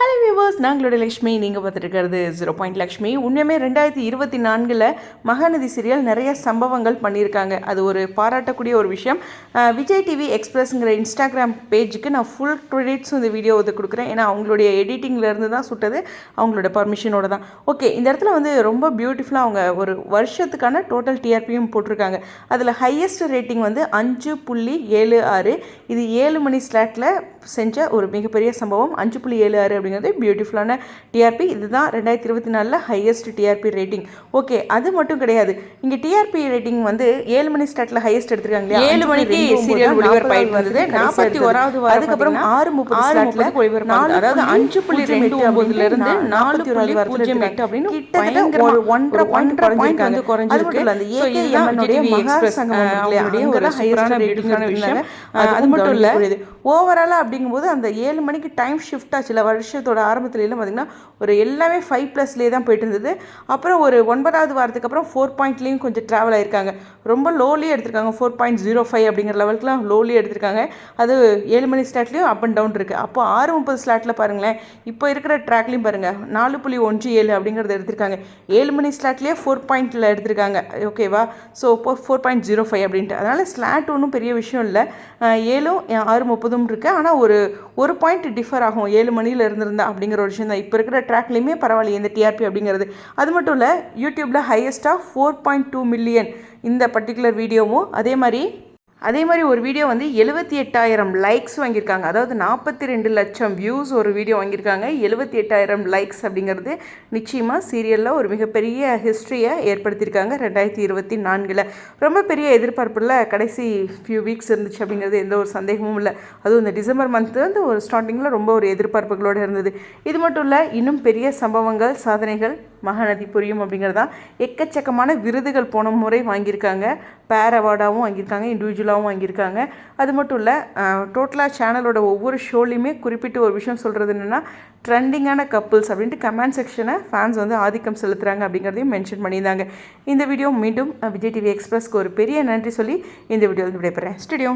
Hello viewers நாங்களோட Lakshmi. நீங்கள் பார்த்துட்டு zero point Lakshmi உண்மையுமே ரெண்டாயிரத்தி இருபத்தி நான்கில் மகாநதி சீரியல் நிறைய சம்பவங்கள் பண்ணியிருக்காங்க. அது ஒரு பாராட்டக்கூடிய ஒரு விஷயம். விஜய் டிவி எக்ஸ்பிரஸ்ங்கிற இன்ஸ்டாகிராம் பேஜுக்கு நான் ஃபுல் க்ரெடிட்ஸும் இந்த வீடியோ வந்து கொடுக்குறேன். ஏன்னா அவங்களுடைய எடிட்டிங்ல இருந்து தான் சுட்டது. அவங்களோட பர்மிஷனோட தான். ஓகே இந்த இடத்துல வந்து ரொம்ப பியூட்டிஃபுல்லாக அவங்க ஒரு வருஷத்துக்கான டோட்டல் டிஆர்பியும் போட்டிருக்காங்க. அதில் ஹையஸ்ட் ரேட்டிங் வந்து அஞ்சு புள்ளி ஏழு ஆறு. இது ஏழு மணி ஸ்லாட்டில் செஞ்ச ஒரு மிகப்பெரிய சம்பவம். அஞ்சு புள்ளி ஏழு ஆறு அப்படிங்கிறது பியூட்டிஃபுல்லான டிஆர்பி இதுதான் ரெண்டாயிரத்தி இருபத்தி நாலில் ஹையஸ்ட் டிஆர்பி ரேட்டிங் ஓகே அது மட்டும் கிடையாது இங்கே டிஆர்பி ரேட்டிங் வந்து ஏழு மணி ஸ்டார்ட்ல ஹையஸ்ட் எடுத்திருக்காங்க? ஏழு மணிக்கு ஒன்பது ஒளிபரப்பாயிட்டு வந்தது. நாற்பத்தி. ஓராவது அதுக்கப்புறம் ஆறு முப்பது ஆறு ஸ்லாட்ல முப்பதுக்கு ஒளிபரப்பாகுது. அதாவது அஞ்சு புள்ளி ரெண்டு ஒன்பதுல இருந்து நாலு புள்ளி பூஜ்ஜியம் எட்டு அப்படின்னு கிட்டத்தட்ட ஒரு ஒன்றரை பாயிண்ட் ஒன்றரை குறைஞ்சிருக்காங்க. வந்து குறைஞ்சிருக்கு. அந்த மகா எக்ஸ்பிரஸ்? அவங்களுடைய ஒரு beautiful-ஆன எடுத்திருந்தாங்க. விஷயம். அது மட்டும் இல்ல. ஓவராலாக அப்படிங்கும்போது அந்த ஏழு மணிக்கு டைம் ஷிஃப்ட் ஆச்சு இல்லை வருஷத்தோட ஆரம்பத்துலேயும் பார்த்திங்கன்னா பார்த்தீங்கன்னா ஒரு எல்லாமே ஃபைவ் ப்ளஸ்லேயே தான் போயிட்டு இருந்தது. அப்புறம் ஒரு ஒன்பதாவது வாரத்துக்கு அப்புறம் ஃபோர் பாயிண்ட்லேயும் கொஞ்சம் ட்ராவல் ஆயிருக்காங்க. ரொம்ப லோலி எடுத்திருக்காங்க. ஃபோர் பாயிண்ட் ஜீரோ ஃபைவ் அப்படிங்கிற லெவலுக்குலாம் லோலி எடுத்திருக்காங்க. அது ஏழு மணி ஸ்லாட்லேயும் அப் அண்ட் டவுன் இருக்குது அப்போ ஆறு முப்பது ஸ்லாட்டில் பாருங்களேன். இப்போ இருக்கிற ட்ராக்லையும் பாருங்கள் நாலு புள்ளி ஒன்று ஏழு அப்படிங்கிறத எடுத்திருக்காங்க. ஏழு மணி ஸ்லாட்லேயே ஃபோர் பாயிண்டில் எடுத்திருக்காங்க. ஓகேவா ஸோ இப்போ ஃபோர் பாயிண்ட் ஜீரோ ஃபைவ் அப்படின்ட்டு. அதனால் ஸ்லாட் ஒன்றும் பெரிய விஷயம் இல்லை. ஏழும் ஆறு முப்பதும் இருக்குது ஆனால் ஒரு ஒரு பாயிண்ட் டிஃபர் ஆகும். ஏழு மணியில் இருந்திருந்தா அப்படிங்கிற ஒரு விஷயம் தான் இப்போ இருக்கிற ட்ராக்லேயுமே பரவாயில்லையே இந்த டிஆர்பி அப்படிங்கிறது. அது மட்டும் இல்லை யூடியூப்பில் ஹையஸ்ட்டாக ஃபோர் பாயிண்ட் டூ மில்லியன் இந்த பர்டிகுலர் வீடியோவும் அதே மாதிரி அதே மாதிரி ஒரு வீடியோ வந்து எழுபத்தி எட்டாயிரம் லைக்ஸ் வாங்கியிருக்காங்க. அதாவது நாற்பத்தி ரெண்டு லட்சம் வியூஸ் ஒரு வீடியோ வாங்கியிருக்காங்க. எழுபத்தி எட்டாயிரம் லைக்ஸ் அப்படிங்கிறது நிச்சயமாக சீரியலில் ஒரு மிகப்பெரிய ஹிஸ்ட்ரியை ஏற்படுத்தியிருக்காங்க ரெண்டாயிரத்தி இருபத்தி நான்கில். ரொம்ப பெரிய எதிர்பார்ப்பில் கடைசி ஃபியூ வீக்ஸ் இருந்துச்சு அப்படிங்கிறது எந்த ஒரு சந்தேகமும் இல்லை. அதுவும் இந்த டிசம்பர் மந்த் வந்து ஒரு ஸ்டார்டிங்கில் ரொம்ப ஒரு எதிர்பார்ப்புகளோடு இருந்தது. இது மட்டும் இல்லை இன்னும் பெரிய சம்பவங்கள் சாதனைகள் மகாநதி புரியும் அப்படிங்கிறது? தான் எக்கச்சக்கமான விருதுகள் போன முறை வாங்கியிருக்காங்க. பேர் அவார்டாகவும் வாங்கியிருக்காங்க இண்டிவிஜுவலாகவும் வாங்கியிருக்காங்க. அது மட்டும் இல்லை டோட்டலாக சேனலோட ஒவ்வொரு ஷோலையுமே குறிப்பிட்டு ஒரு விஷயம் சொல்கிறது என்னென்னா ட்ரெண்டிங்கான கப்புள்ஸ் அப்படின்ட்டு கமெண்ட் செக்ஷனை ஃபேன்ஸ் வந்து ஆதிக்கம் செலுத்துகிறாங்க அப்படிங்கிறதையும் மென்ஷன் பண்ணியிருந்தாங்க. இந்த வீடியோ மீண்டும் விஜய் டிவி எக்ஸ்பிரஸ்க்கு ஒரு பெரிய நன்றி சொல்லி இந்த வீடியோ வந்து விடைபெறேன். ஸ்டுடியோ.